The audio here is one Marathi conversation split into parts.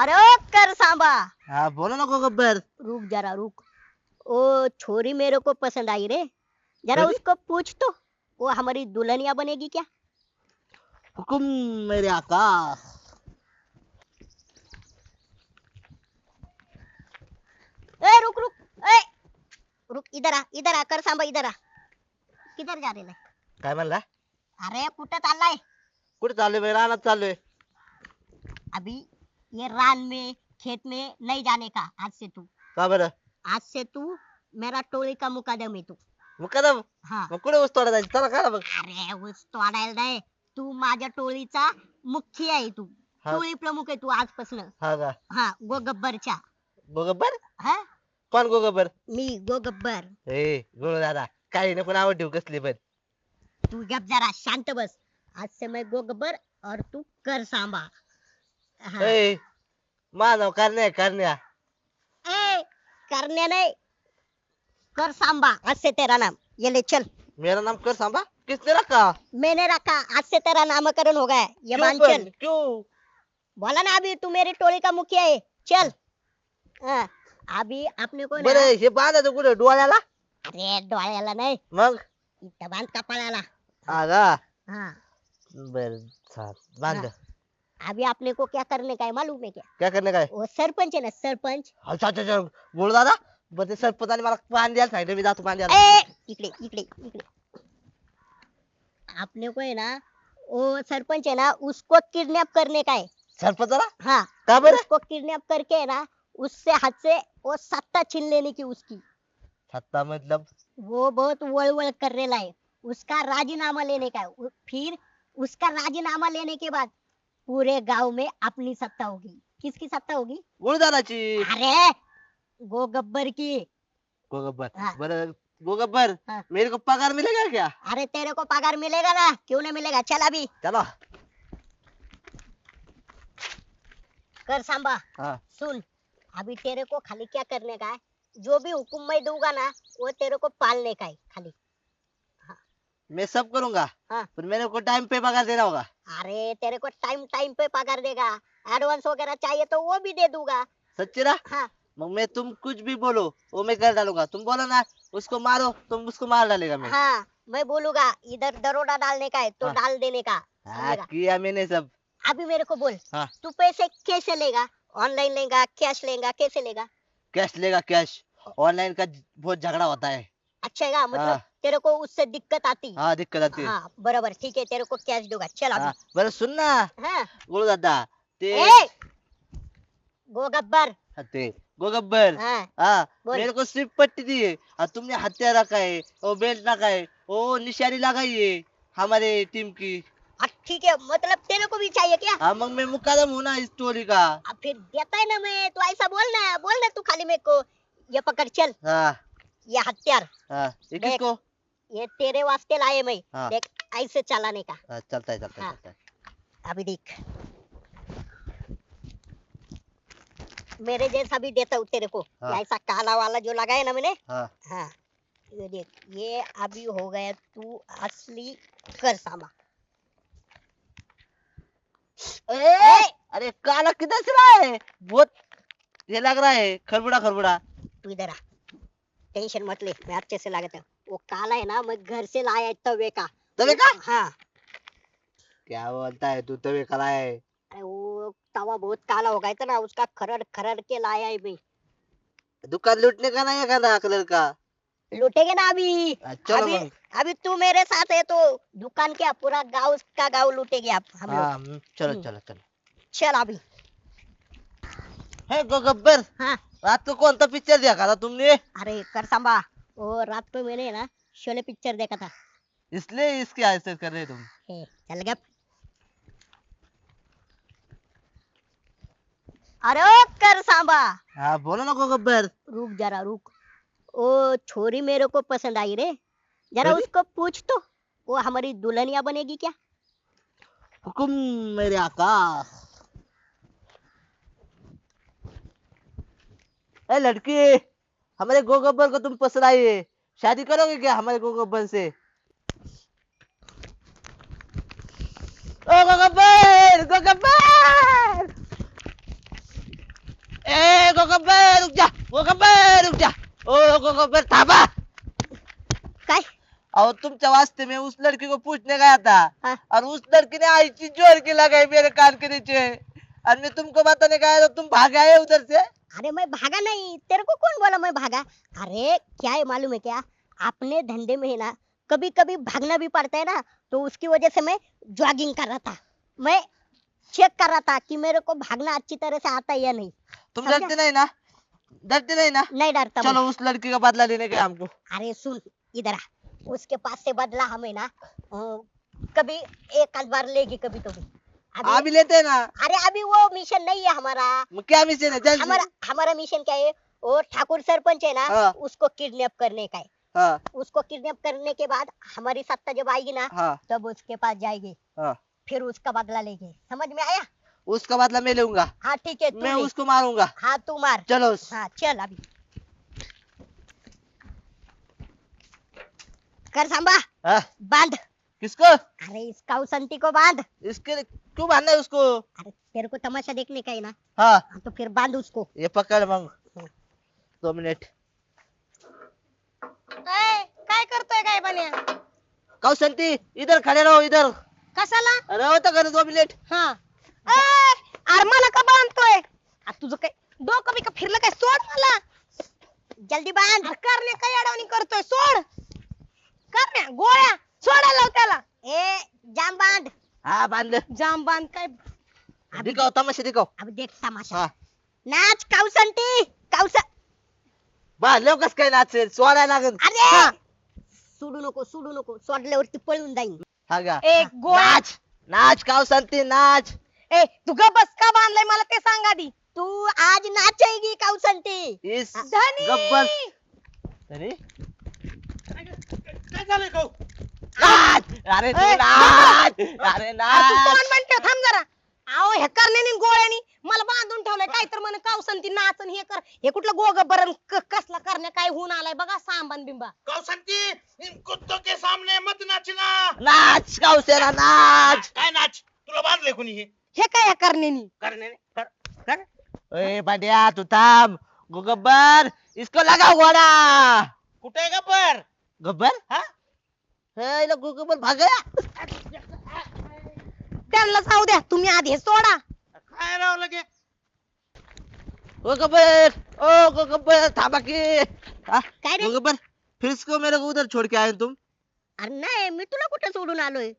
अरे ओ कर सांबा हाँ बोलो ना गब्बर रुक जरा रुक। ओ छोरी मेरे को पसंद आई रे। जरा उसको पूछ तो वो हमारी दुल्हनिया बनेगी क्या? हुकुम मेरे आका। ए रुक रुक। ए रुक इधर आ इधर आ कर सांबा इधर आ। किधर जा रहे काय म्हणला? अरे कुठं चाललाय? कुठे चाललोय मी रानात चाललोय. अभी ये रान में खेत में नहीं जाने का आज से तू। का बरं? आज से तू मेरा टोळी का मुकादम आहे तू। मग कदम हा। मग कुठे ऊस तोडा जायचं? चला करा मग. अरे ऊस तोडायला नाही. तू माझ्या टोळीचा मुख्य आहे तू. हा. टोळी प्रमुख आहे तू आजपासून. हा का? हा गो गब्बर हा? कोण गो गब्बर मी गोगब्बर. ए गोळ दादा काही नको नाव ठेवू कसली पण. तू गप जरा शांत बस. आज से मैं गोगब्बर और तू कर सांबा हा. माझं करण्या करण्या ए करने नहीं। कर सांबा आज से तेरा नाम। ये ले चल। मेरा नाम कर सांबा किसने रखा? मैंने रखा आज से तेरा नामकरण हो गया ये क्यों मान? चल। क्यों? बोला ना अभी तू मेरी टोली का मुखिया है। चल। हाँ, अभी आपने को ना बरं हे बांधायचं कुठे डोळ्याला अरे डोळ्याला नाही। मग। इथं बाँध कपाळाला का हाँ। बर बाँध। हाँ. अभी आपने को क्या करने का है मालूम है क्या? काय करणे काय वो सरपंच है ना सरपंच। अच्छा अच्छा अच्छा गोळ दादा बरं ते सरपंचाने मला पान द्यायला सांगितलं मी जातो पान द्यायला. ए इकडे इकडे इकडे. आपने को है ना वो सरपंच है ना उसको किडनैप करने का है. सरपंचाला? हाँ का बरं? उसको किडनैप करके है ना उससे हाथ से वो सत्ता छीन लेने की उसकी. सत्ता मतलब? वो बहुत वळवळ कर रहा है उसका राजीनामा लेने का है. उ- फिर उसका राजीनामा लेने के बाद पूरे गाँव में अपनी सत्ता होगी। किसकी सत्ता होगी? गुळदाराची अरे गो गब्बर की। गोगब्बर। हाँ. बरं गोगब्बर हाँ. मेरे को पगार मिलेगा क्या? अरे तेरे को पगार मिलेगा ना? क्यों नहीं मिलेगा? चल अभी। चलो। कर सांबा हाँ। सुन अभी तेरे को खाली क्या करने का है? जो भी हुक्म मैं दूँगा ना वो तेरे को पालने का है खाली। हाँ। मैं सब करूँगा हाँ. पर मेरे को टाइम पे पगार देना होगा। अरे तेरे को टाइम टाइम पे पगार देगा। एडवांस वगैरह चाहिए तो वो भी दे दूँगा। सच्ची ना? हाँ। मग मैं तुम कुछ भी बोलो वो मैं कर डालूँगा। तुम बोलो ना उसको मारो तुम उसको मार डालेगा मैं हाँ मैं बोलूँगा इधर दरोडा डालने का है तो हाँ। डाल देने का। हाँ समझेगा? किया मैंने सब। अभी मेरे को बोल हाँ. तू पैसे कैसे लेगा? ऑनलाइन लेगा कैश लेगा कैसे लेगा? कैश लेगा कैश ऑनलाइन का बहुत झगड़ा होता है। अच्छा है मतलब हाँ. तेरे को उससे दिक्कत आती। हाँ दिक्कत आती है। हाँ बराबर ठीक है तेरे को कैश दूँगा। चल हाँ, अभी बरं सुन ना। हाँ। गुरु दादा ते ए! गो गब्बर हाँ, ते गोगब्बर। हाँ हाँ बोल। मेरे को सिर्फ़ पट्टी दी है। और तुमने हथियार रखा है और बेल्ट रखा है वो निशानी लगाई है हमारे टीम की। हाँ, ठीक है मतलब तेरे को भी चाहिए क्या? हाँ मग मैं मुकादम हूँ ना इस टोली का। अब फिर देता है ना मैं तो ऐसा बोल ना बोल ना तू खाली मेरे को। ये पकड़ चल। हाँ। ये हथियार। हाँ ये देख। किसको? ये तेरे वास्ते लाए मैं। हाँ। देख ऐसे चलाने का। हाँ, चलता है चलता है हाँ। चलता है। अभी देख। मेरे जैसा भी देता हूँ तेरे को। हाँ। ऐसा काला वाला जो लगाया ना मैंने। हाँ। हाँ। ये देख ये अभी हो गया तू असली कर सामा ए, अरे काला किधर से रहा है? बहुत ये लग रहा है खरबुड़ा खरबुड़ा। तू इधर आ। टेंशन मत ले मैं अच्छे से लगाता वो काला है ना मैं घर से लाया है तवे का। तवे का? हाँ। क्या बोलता है तू तवे कला है? अरे वो तवा बहुत काला हो गया था ना उसका खरड़ खरड़ के लाया है मैं। दुकान लूटने का ना ये काला कलर का? लूटेंगे ना अभी। चलो अभी अभी तू मेरे साथ है तो दुकान क्या पूरा गाँव का गाँव लूटेंगे आप हम लोग। हाँ चलो हम्म। चलो चलो। चल अभी। है गब्बर हाँ। रात को कौन सा पिक्चर देखा था तुमने? अरे कर सांबा वो रात को मैंने ना शोले पिक्चर देखा था। इसलिए इसकी ऐसे कर रहे तुम। ए, चल गप। अरे ओ कर सांबा हाँ बोलो ना गब्बर रुक जरा रुक। ओ छोरी मेरे को पसंद आई रे। जरा अरे? उसको पूछ तो वो हमारी दुल्हनिया बनेगी क्या? हुकुम मेरे आका ए लड़की हमारे गो गोगब्बर को तुम पसंद आई है शादी करोगे क्या हमारे गोगब्बर से? ओ गोगब्बर गोगब्बर! गब्बर रुक जा ओ गब्बर रुक जा। ओ गो गब्बर थांबा। काय? अहो तुमच्या वास्ते में उस लड़की को पूछने गया था। हाँ। और उस लड़की ने आईची ज़ोर की लगाई मेरे कान के नीचे। और मैं तुमको बताने गया तो तुम भाग आए उधर से। अरे मैं भागा नहीं तेरे को कौन बोला मैं भागा? अरे क्या है मालूम है क्या? अपने धंधे में है ना कभी कभी भागना भी पड़ता है ना तो उसकी वजह से मैं जॉगिंग कर रहा था। मैं चेक कर रहा था कि मेरे को भागना अच्छी तरह से आता है या नहीं। तुम डरते नहीं ना? डरते नहीं ना? नहीं डरता चलो उस लड़की का बदला लेने गए हमको। अरे सुन इधर आ। उसके पास से बदला हमें ना कभी एक बार लेगी कभी तो भी अभी अभी लेते हैं ना। अरे अभी वो मिशन नहीं है हमारा। क्या मिशन है? जल्दी। हमारा हमारा मिशन क्या है? वो ठाकुर सरपंच है ना हाँ। उसको किडनैप करने का है। हाँ। उसको किडनैप करने के बाद हमारी सत्ता जब आएगी ना हाँ। तब उसके पास जाएगी। हाँ। फिर उसका बदला लेगी। समझ में आया? उसका बदला मैं लूँगा। हाँ ठीक है तू मैं ले। उसको मारूँगा। हाँ तू मार। चलो। हाँ चल अभी। कर सांबा हाँ, बाँध। किसको? अरे इस काउसंती को बांध। इसके क्यों बांधना है उसको? अरे तेरे को तमाशा देखने का है ना? हाँ। हाँ, तो फिर बांध उसको। ये पकड़ मंग दो मिनट। काय करतोय काय बन्या? कौशंती इधर खड़े रहो इधर। कशाला? रहो तो कर दो मिनट। हा। ए, अरे मला का बांधतोय? आ, तुझं काय डोकं बी का फिरलं काय? सोड मला. जल्दी बांध. अरे करणे काय अडवणी करतोय? सोड. करण्या गोळ्या. सोडायला लाव त्याला ए जाम बांध. हाँ बांध जाम बांध काय? दिखाओ तमाशा दिखाओ अब देख तमाशा. हाँ. नाच काउसंती काउस लो कस काय नाच सोडायला लागल. अरे! हा. सोडू नको सोडू नको. सोडल्यावरती पळून जाईन. हा का? ए गोळ्या नाच. नाच कौशंती नाच. ए तू ग बस का बांधलाय मला ते सांग आधी. तू आज नाचेगी काउसंती इस. धनी! गब्बर अरे काय झालंय खाऊ? नाच अरे तू ए, नाच अरे अरे तू नाच तोंड बंद ठेव, थांब जरा. अहो ह्या करण्याने गोळ्यानी मला बांधून ठेवलंय. काय तर म्हणे कावसंती नाच आणि हे कर. हे कुठलं गोग बरं क- कसला करण्या काय होऊन आलाय बघा सांबान बिंबा. खाऊ शांती इन कुत्तों के सामने मत नाचना. नाच कौशला नाच! काय नाच? तुला बांधले कोणी हे? हे काय ह्या करण्यानी करणे कर कर. ए बड्या तू थांब. गो गब्बर. इसको लगा घोड़ा. कुठे गब्बर? गब्बर? हा? हे इला गो गब्बर भाग गया त्यांना जाऊ द्या तुम्ही आधी हे सोडा. काय राव लगे? ओ गब्बर ओ गो गब्बर थांबा की. काय रे? गो गब्बर फिर इसको मेरे को उधर छोड़ के आए तुम? अरे नाही मी तुला कुठं सोडून आलोय?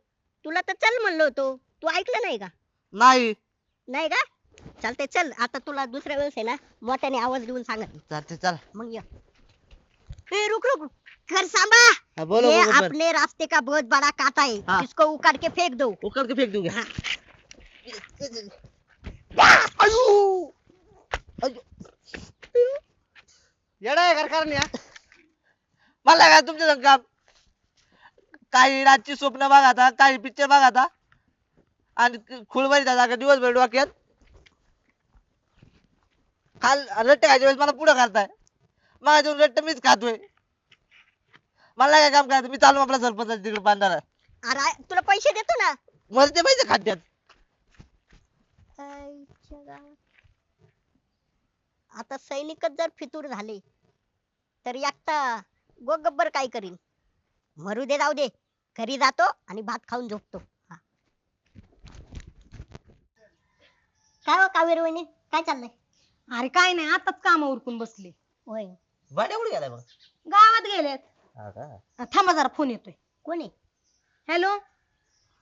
तुला तर चल म्हणलो होतो. तू ऐकलं नाही का? नाही. नाही का? चालते चल आता तुला दुसऱ्या वेळेस आहे ना मोठ्याने आवाज देऊन सांगत. चालते चल. मग ये. ए रुक रुक रुक। कर सांबा हाँ, बोलो ये अपने रास्ते का बहुत बड़ा कांटा है। हाँ। इसको उखाड़ के फेंक दो। उकड़ के फेंक दूँगा। हाँ। येडा आहे करण्या मला काय तुमच्या संग काम। काही रातची स्वप्न बघा काही पिक्चर बघा आणि खुळबारी जागा दिवसभर डोक्यात। काल रट्टे खायच्या वेळेस मला पुढे करताय। मला जाऊन रट्टे मीच खातोय। मला काय काम करायचं? मी चालू आपला सरपंच तिकडे बांधारा अरे तुला पैसे देतो ना. मरते पैसे खात्यात. आईच्या गावात. आता सैनिकच जर फितूर झाले तर एकटा गो गब्बर काय करीन? मरू दे जाऊ दे. घरी जातो आणि भात खाऊन झोपतो. हा. काय हो कावेरी वहिनी? काय चाललंय? अरे काय नाही आताच काम उरकून बसले. होय. भाड्या कुठे गेलाय मग? गावात गेलेत. हा का? अ, थांबा जरा फोन येतोय. कोणी हॅलो?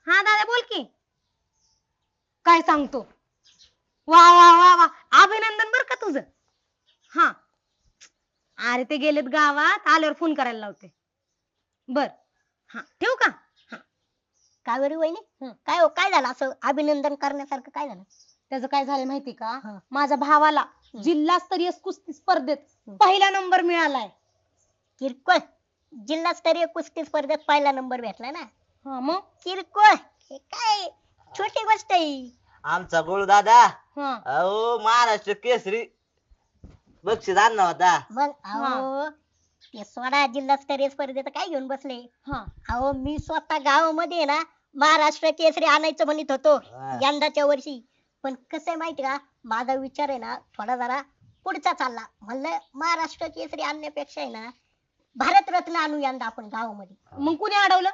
हा दादा बोल की. काय सांगतो? वा वा वा वा. अभिनंदन बर का तुझं. हा. अरे ते गेलेत गावात आल्यावर फोन करायला लावते. बर. हा ठेवू का? कावेरी वहिनी? हं. काय हो काय झालं असं अभिनंदन करण्यासारखं काय झालं? त्याचं काय झालं माहिती का? हा. माझ्या भावाला जिल्हास्तरीय कुस्ती स्पर्धेत पहिला नंबर मिळालाय. किरकोळ. जिल्हास्तरीय कुस्ती स्पर्धेत पहिला नंबर भेटला ना. हा मग? किरकोळ. हे काय? छोटी गोष्ट आहे. आमचा गोळू दादा. हा. अहो महाराष्ट्र केसरी. बक्षीस आणला होता. मग अहो ते सोडा जिल्हास्तरीय स्पर्धेत काय घेऊन बसले? हा. अहो मी स्वतः गावामध्ये ना महाराष्ट्र केसरी आणायचं म्हणत होतो हा. यंदाच्या वर्षी. पण कसं आहे माहिती का? माझा विचार आहे ना थोडा जरा पुढचा चालला. म्हणलं महाराष्ट्र केसरी आणण्यापेक्षा आहे ना भारतरत्न आणू यंदा आपण गावामध्ये. मग कुणी अडवलं?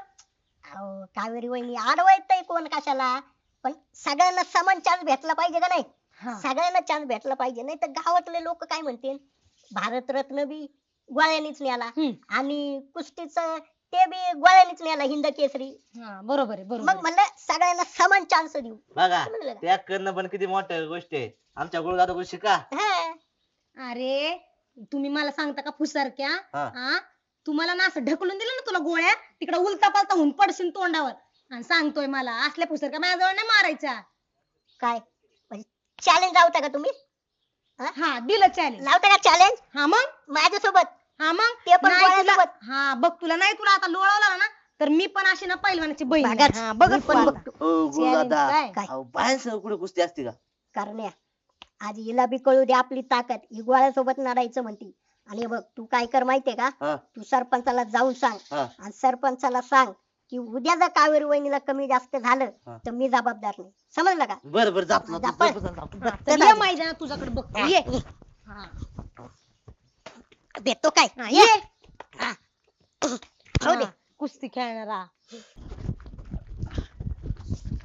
अहो कावेरी वहिनी अडवायचंय कोण कशाला. पण सगळ्यांना समान चान्स भेटला पाहिजे का नाही? हा. सगळ्यांना चान्स भेटला पाहिजे. नाही तर गावातले लोक काय म्हणतील? भारतरत्न बी गोळ्यानीच हम्म. आणि कुस्तीच ते बी गोळ्यानीच न्याला हिंद केसरी. हा, बरोबर आहे बरोबर मग आहे. म्हणलं सगळ्यांना समान चान्स देऊ. बघा का? त्या करणं पण किती मोठं गोष्ट आहे. आमच्या शिका. हा. अरे तुम्ही मला सांगता का फुसारक्या? हा. हा? तुम्हाला ना असं ढकलून दिलं ना तुला गोळ्या तिकडे उलता पालता होऊन पडशील तोंडावर. आणि सांगतोय मला असल्या फुसारक्या माझ्याजवळ नाही मारायच्या? काय? म्हणजे चॅलेंज लावता का तुम्ही? हा? दिलं चॅलेंज लावता का चॅलेंज हा मग? माझ्यासोबत. हा मग? ते पण नाही तुला- गोळ्यासोबत हा बघ तुला नाही तुला आता लोळवला ना तर मी पण अशी ना पहिलवानाची बहीण. बघाच. हा, पण पण बघतो. ओ काय? बायांसह कुठे कुस्ती असते का? करण्या आज हिला बी कळू दे आपली ताकद. ही गोळ्यासोबत लढायचं म्हणती. आणि हे बघ तू काय कर माहितीये का? हा. तू सरपंचाला जाऊन सांग. हा. आणि सरपंचाला सांग की उद्या जर कावेरी वहिनीला कमी जास्त झालं हा. तर मी जबाबदार नाही. समजलं का? बर बर जातो जा, जातो, पळ. जातो, जातो. हा, चल. तर ये आजी. माहिती तुझ्याकडे बघतो. ये. हा. देतो काय? हा, ये. हा. हो दे. हा, कुस्ती खेळणारा.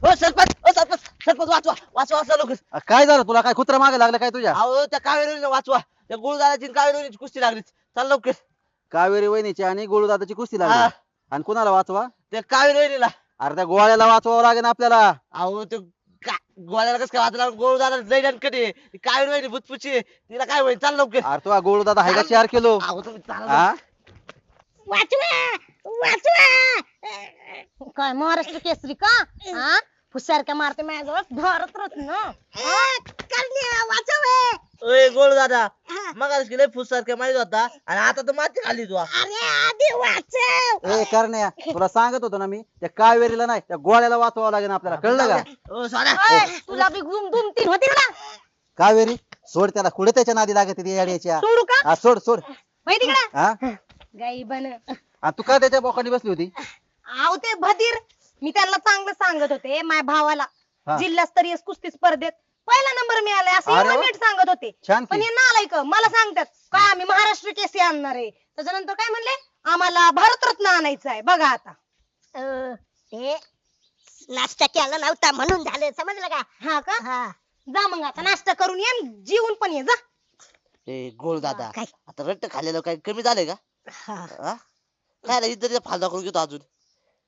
ओ सरपंच. ओ सरपंच. सरपंच वाचवा. वाचवा वाचवा लोक अ, काय झालं? तुला काय कुत्रा मागे लागलं काय तुझ्या? अहो त्या कावेरी वाचवा. त्या गुरुदादाची कावेरी कुस्ती लागली चल लवकर. कावेरी वहिनीची आणि गोळूदादाची कुस्ती हा. लागली आणि कुणाला वाचवा? त्या कावेरी वहिनीला. अरे त्या गोळ्याला वाचवावं लागेल आपल्याला. अहो ते का- गोळ्याला कसं काय वाचला गुरुदादा लय दणकटे कावेरी वहिनी भुतपुची. तिला काय होईल? चाल लवकर. अरे तो गोळूदादा आहे का चार किलो? अहो तुम्ही चाला हा? वाचवा! वाचवा! काय महाराष्ट्र केसरी का? हा? फुसारक्या मारते माझ्याजवळ. भारत रत्न वाचव ओय गोळ दादा. हा. मग लय फुसारख्या माहीत होता. आणि आता तर माती खाली तू. अरे आधी वाचव. ए करण्या तुला सांगत होतो ना मी त्या कावेरीला नाही त्या गोळ्याला वाचवावं लागेल आपल्याला. कळलं का? ओ सोडा. ओय, तुला बी गुम दुम तीन होती ना. कावेरी सोड त्याला. कुठे त्याच्या नादी लागत ती येड्याच्या? सोडू का? हा सोड सोड. माहिती का? हा? गाई बन. आणि तू काय त्याच्या बोकांनी बसली होती? आव ते भदीर. मी त्यांना चांगलं सांगत होते माझ्या भावाला. हा. जिल्हास्तरीय कुस्ती स्पर्धेत. पहिला नंबर मिळालाय असं अरे एवढं वा. नीट सांगत होते. छान पण की हे नालायक मला सांगतात काय आम्ही महाराष्ट्र केसरी आणणार आहे? त्याच्यानंतर काय म्हणले? आम्हाला भारतरत्न आणायचं आहे. बघा आता. अं, ते नाश्ता केला नव्हता म्हणून झालं समजलं का? हा का? हा. जा मग आता नाश्ता करून ये आणि जेवून पण ये जा. ए गोळ दादा काय? आता रट्ट खाल्लेलं काही कमी झालंय का? हा. हा? काय इतर फालदा करून घेतो अजून.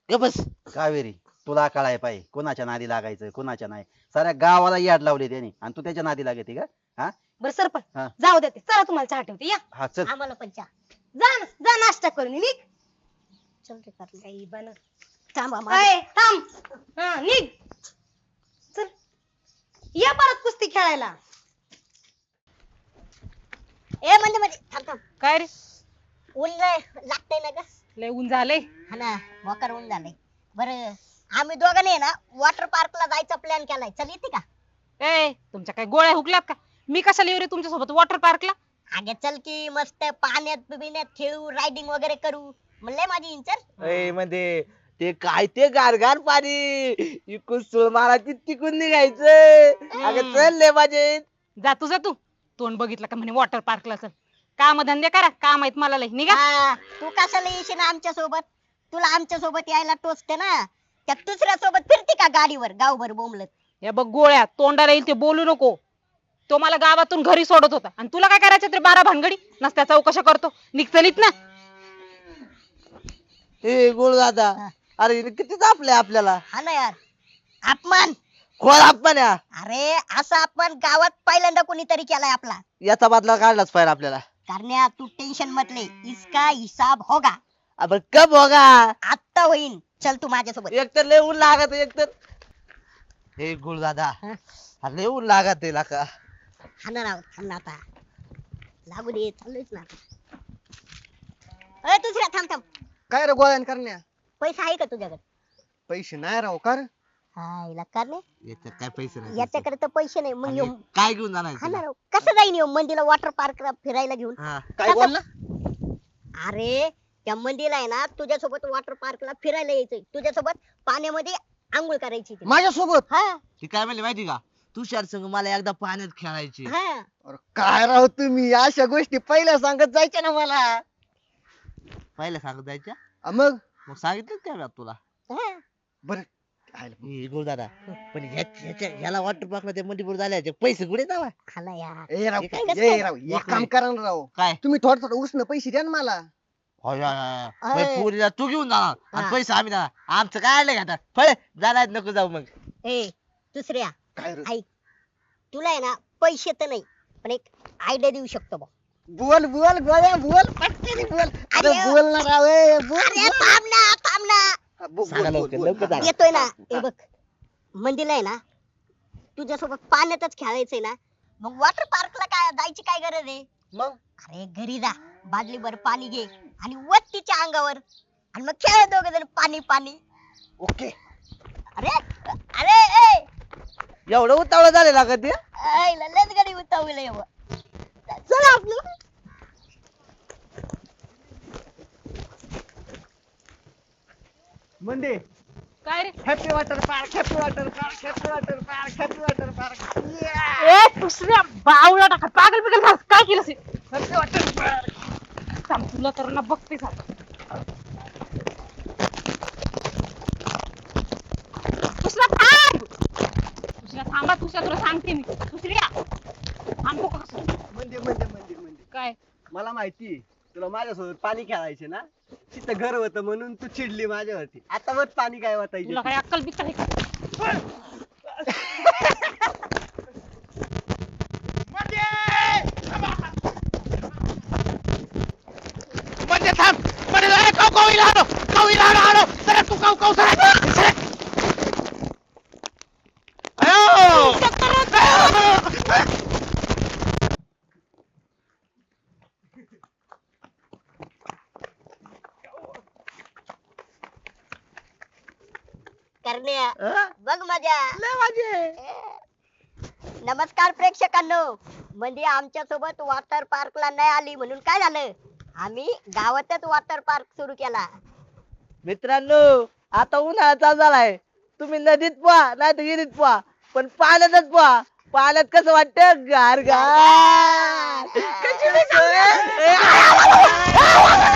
ग बस. कावेरी. तुला कळाय पाहिजे. कोणाच्या नादी लागायचं कोणाच्या नाही. साऱ्या गावाला याड लावली त्याने. आणि तू त्याच्या नादी लागते का? हा? बरं सरपंच. हा. जाऊ देते चला तुम्हाला चहा ठेवते. या. हा चल. आम्हाला पण चहा. जा ना जा नाश्ता करून ये, निघ. चल रे. गाई बन. थांबा माझं. अय, थांब. हा निघ. चल. या परत कुस्ती खेळायला. ए म्हणजे म्हणजे. थांब थांब. काय रे? ऊन लय लागतंय ना ग. लय ऊन झालंय. हा ना मोकार ऊन झालंय. बरं. आम्ही दोघांनी ना वॉटर पार्कला जायचा प्लॅन केलाय. चल येते का? ए तुमच्या काय गोळ्या हुकल्यात का? मी कशाला येऊ रे तुमच्यासोबत वॉटर पार्कला अगे चल की मस्त पाण्यात बिण्यात खेळू रायडिंग वगैरे करू. म्हणलंय माझी इंचर ए म्हणजे ते काय ते गारगार पाणी? इकून सुळ मारायची तिकून निघायचं अगं चल ले माझे. जा तू जा तू. तोंड बघितलं का म्हणे वॉटर पार्कला चल. काम धंदे करा काम आहेत मला लय. निघा. हा, तू कशाला येशील आमच्यासोबत तुला आमच्यासोबत यायला टोचते ना? त्या दुसऱ्या सोबत फिरते का गाडीवर? गावभर बोंबलत. हे बघ गोळ्या तोंडाला येईल ते बोलू नको. तो मला गावातून घरी सोडत होता. आणि तुला काय करायचं तरी बारा भानगडी? नसत्या चौकशा करतो. निघ चलीत ना ए गोळ दादा. हा. अरे हिने किती तापले आपल्याला? हा ना यार. अपमान. खोल आपण या. अरे असा अपमान गावात पहिल्यांदा कोणीतरी केलाय आपला. याचा बदला काढलाच पाहिजे आपल्याला. करण्या तू टेन्शन मतले इसका हिसाब होगा. आपण कब होगा? आत्ता होईन. चल तू माझ्यासोबत. एक तर लय ऊन लागत एक तर. हे गुळ दादा हा? अरे लय ऊन लागत आहे का हा ना राव थांब ना आता. लागू दे चाललोच ना दुसऱ्या थांब थांब. काय रे गोळ्यान करण्या? पैसा आहे का तुझ्याकडे? पैसे नाही राव कर. हा हिला करणे याच्यात काय पैसे नाही याच्याकडे तर पैसे नाही मग आणि येऊ काय घेऊन जाणार हा तिला? कसं जाईन येऊ मंदीला वॉटर पार्कला फिरायला घेऊन? हा. काय बोलला? अरे त्या मंदीला आहे ना तुझ्यासोबत वॉटर पार्कला फिरायला यायचंय. तुझ्यासोबत पाण्यामध्ये आंघोळ करायची ती. माझ्यासोबत? हा. ती काय म्हणली माहिती का? तुषार संग मला एकदा पाण्यात खेळायची. हा. अरे काय राव तुम्ही? अशा गोष्टी पहिल्या सांगत जायच्या ना मला. पहिल्या सांगत जायच्या? अ मग? मग सांगितलं त्या वेळात तुला. हा. बर. हे गुरुदादा पण ह्या- ह्याच्या ह्याला वॉटर पार्कला ते मणिपूर झाल्याचे पैसे कुठे जावा? यार. ए राव हे काय ए राव एक काम करा ना राव. काय? तुम्ही थोडं थोडं उसनं पैसे द्या ना मला. अय. मग पोरीला तू घेऊन जाणार आणि हा. पैसे आम्ही देणार. आमचं काय आलं आता? फळे जाणार नको जाऊ मग. ए दुसऱ्या. काय रे? ऐक. तुला आहे ना पैसे तर नाही पण एक आयडिया देऊ शकतो बघ. बोल बोल गोळ्या बोल पटकन बोल. अरे अरे. बोल ना राव ए, बोल अरे थांब ना थांब ना. हा, बोल, सांगा बोल, लवकर, बोल, लवकर बोल. सांगा. येतोय ना हे. बघ. मंदीला आहे ना तुझ्यासोबत पाण्यातच खेळायचंय ना मग वॉटर पार्कला काय जायची काय गरज आहे? मग? अरे घरी जा. बादलीभर पाणी घे. आणि वत तिच्या अंगावर. आणि मग खेळ दोघ जण पाणी पाणी. ओके. अरे अरे ए! एवढं उतावळं झालेला का ते? ऐ, गडी उतावलं एवढं चला आपलं. म्हणजे काय रे? Happy water park happy water park happy water park happy water park ए दुसऱ्या बावळा टाका. पागल बिगल झाला काय केलं हॅपी वॉटर पार्क थांब तुला तर ना बघते आता दुसरा थांब! दुसऱ्या थांबा दुसऱ्या तुला सांगते मी. दुसऱ्या थांबतो का कसं? म्हणजे म्हणजे म्हणजे म्हणजे काय? मला माहिती तुला माझ्यासोबत पाणी खेळायचे ना तिथं घर होतं म्हणून तू चिडली माझ्यावरती. आता मग पाणी काय वाटायचे? तुला काय अक्कल बिक्कल आहे का? अरे काऊ काऊ इला आलो काऊ इला आलो आलो सर तू काऊ काऊ सर सर। करण्या? बघ मजा. लय नमस्कार प्रेक्षकांनो. म्हणजे आमच्यासोबत वॉटर पार्कला नाही आली म्हणून काय झालं? आम्ही गावातच वॉटर पार्क सुरू केला. मित्रांनो आता उन्हाळा चालू झालाय. तुम्ही नदीत पोहा नाही तर विहिरीत पोहा पण पाण्यातच पोहा. पाण्यात कसं वाटतं? गार गार कशी